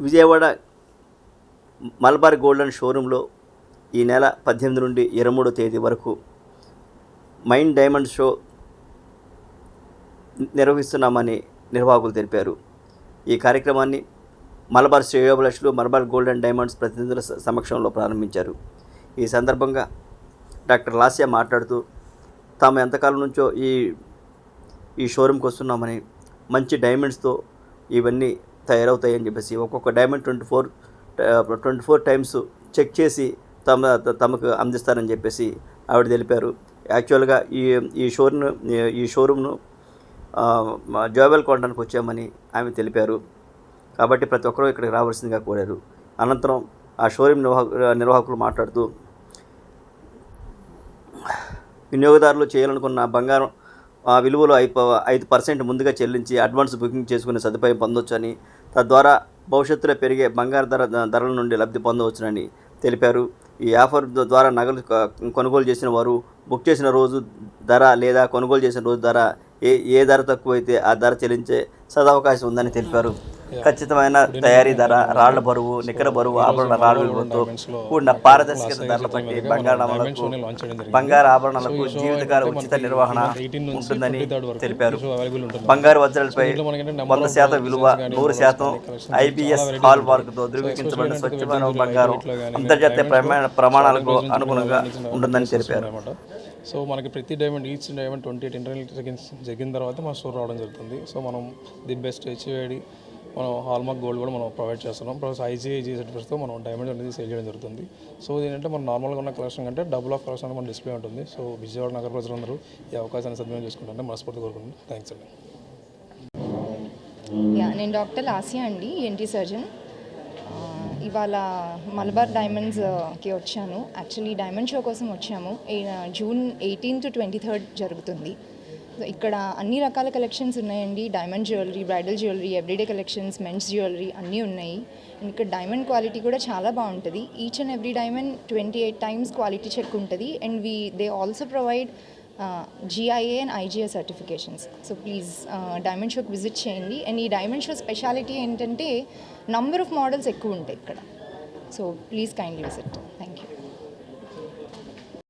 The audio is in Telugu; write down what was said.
విజయవాడ మలబార్ గోల్డెన్ షోరూంలో ఈ నెల పద్దెనిమిది నుండి ఇరవై మూడో తేదీ వరకు మైండ్ డైమండ్ షో నిర్వహిస్తున్నామని నిర్వాహకులు తెలిపారు. ఈ కార్యక్రమాన్ని మలబార్ శ్రేయోభిలాషులు మలబార్ గోల్డ్ అండ్ డైమండ్స్ ప్రతినిధుల సమక్షంలో ప్రారంభించారు. ఈ సందర్భంగా డాక్టర్ లాస్యా మాట్లాడుతూ తాము ఎంతకాలం నుంచో ఈ ఈ షోరూమ్కి వస్తున్నామని మంచి డైమండ్స్తో ఇవన్నీ తయారవుతాయని చెప్పేసి ఒక్కొక్క diamond twenty four twenty four times check చేసి తమ తమకు అందిస్తారని చెప్పేసి ఆవిడ తెలిపారు. యాక్చువల్గా ఈ ఈ షోరూమ్ను ఈ షోరూమ్ను జోబెల్ కొనడానికి వచ్చామని ఆమె తెలిపారు. కాబట్టి ప్రతి ఒక్కరూ ఇక్కడికి రావాల్సిందిగా కోరారు. అనంతరం ఆ షోరూమ్ నిర్వాహకు నిర్వాహకులు మాట్లాడుతూ వినియోగదారులు చేయాలనుకున్న బంగారం విలువలో ఐదు ఐదు పర్సెంట్ ముందుగా చెల్లించి అడ్వాన్స్ బుకింగ్ చేసుకునే సదుపాయం పొందవచ్చని తద్వారా భవిష్యత్తులో పెరిగే బంగారు ధర ధరల నుండి లబ్ధి పొందవచ్చునని తెలిపారు. ఈ ఆఫర్ ద్వారా నగలు కొనుగోలు చేసిన వారు బుక్ చేసిన రోజు ధర లేదా కొనుగోలు చేసిన రోజు ధర ఏ ఏ ధర తక్కువైతే ఆ ధర చెల్లించే సదవకాశం ఉందని తెలిపారు. ఖచ్చితమైన తయారీ ధర రాళ్ళ బరువు నికర బరువు ఆభరణ రాళ్ళ విలువతో కూడిన పారదర్శకత ధరల బట్టి బంగారాలకు బంగారు ఆభరణాలకు జీవితకాల ఉచిత నిర్వహణ ఉంటుందని తెలిపారు. బంగారు వజ్రాలపై వంద శాతం విలువ నూరు శాతం ఐబిఎస్ హాల్ మార్కుతో ధృవీకరించబడిన స్వచ్ఛమైన బంగారం అంతర్జాతీయ ప్రమాణ ప్రమాణాలకు అనుగుణంగా ఉంటుందని తెలిపారు. సో మనకి ప్రతి diamond each diamond twenty eight internal seconds జరిగిన తర్వాత మన స్టోర్ రావడం జరుగుతుంది. సో మనం ది బెస్ట్ హెచ్ఐడి మనం హాల్మార్క్ గోల్డ్ కూడా మనం ప్రొవైడ్ చేస్తున్నాం. ప్లస్ ఐసీఐజీ సర్టిఫికేట్స్తో మనం డైమండ్ అనేది సేల్ చేయడం జరుగుతుంది. సో ఏంటంటే మన నార్మల్గా ఉన్న కలెక్షన్ కంటే డబుల్ ఆఫ్ కలెక్షన్ మన డిస్ప్లే ఉంటుంది. సో విజయవాడ నగర ప్రజలందరూ ఈ అవకాశాన్ని సద్వినియోగం చేసుకుంటారని మనస్ఫూర్తి కోరుకుంటున్నాను. థ్యాంక్స్ అండి. యా నేను డాక్టర్ లాసియా అండి ఎన్టీ సర్జన్ ఇవాళ మలబార్ డైమండ్స్కి వచ్చాను. యాక్చువల్లీ డైమండ్ షో కోసం వచ్చాము. June eighteen to twenty third జరుగుతుంది. ఇక్కడ అన్ని రకాల కలెక్షన్స్ ఉన్నాయండి. Diamond jewellery bridal jewellery everyday collections men's jewellery అన్నీ ఉన్నాయి. అండ్ ఇక్కడ డైమండ్ క్వాలిటీ కూడా చాలా బాగుంటుంది. Each and every diamond twenty eight times quality check ఉంటుంది and we they also provide GIA and IGA certifications so please diamond షోకి విజిట్ చేయండి. అండ్ ఈ డైమండ్ షో స్పెషాలిటీ ఏంటంటే నంబర్ ఆఫ్ మోడల్స్ ఎక్కువ ఉంటాయి ఇక్కడ. So please kindly visit